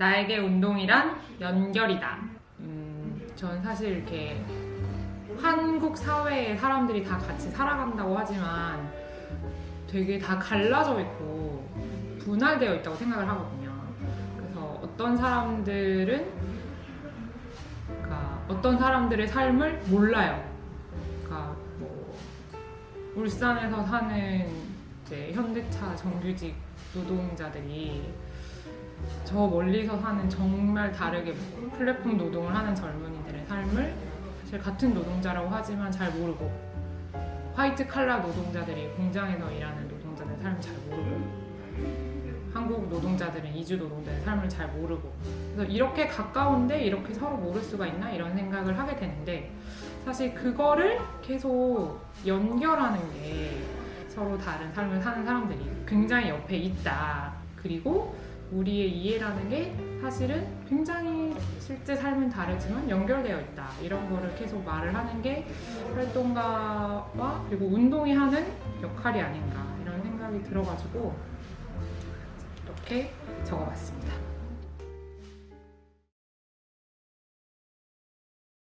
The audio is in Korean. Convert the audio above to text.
나에게 운동이란 연결이다. 음, 전 사실 이렇게 한국 사회에 사람들이 다 같이 살아간다고 하지만 되게 다 갈라져 있고 분할되어 있다고 생각을 하거든요. 그래서 어떤 사람들은 그러니까 어떤 사람들의 삶을 몰라요. 그러니까 뭐 울산에서 사는 이제 현대차 정규직 노동자들이 저 멀리서 사는 정말 다르게 뭐 플랫폼 노동을 하는 젊은이들의 삶을 사실 같은 노동자라고 하지만 잘 모르고 화이트 칼라 노동자들이 공장에서 일하는 노동자들의 삶을 잘 모르고 한국 노동자들은 이주 노동자의 삶을 잘 모르고 그래서 이렇게 가까운데 이렇게 서로 모를 수가 있나 이런 생각을 하게 되는데 사실 그거를 계속 연결하는 게 서로 다른 삶을 사는 사람들이 굉장히 옆에 있다. 그리고 우리의 이해라는 게 사실은 굉장히 실제 삶은 다르지만 연결되어 있다 이런 거를 계속 말을 하는 게 활동가와 그리고 운동이 하는 역할이 아닌가 이런 생각이 들어가지고 이렇게 적어봤습니다.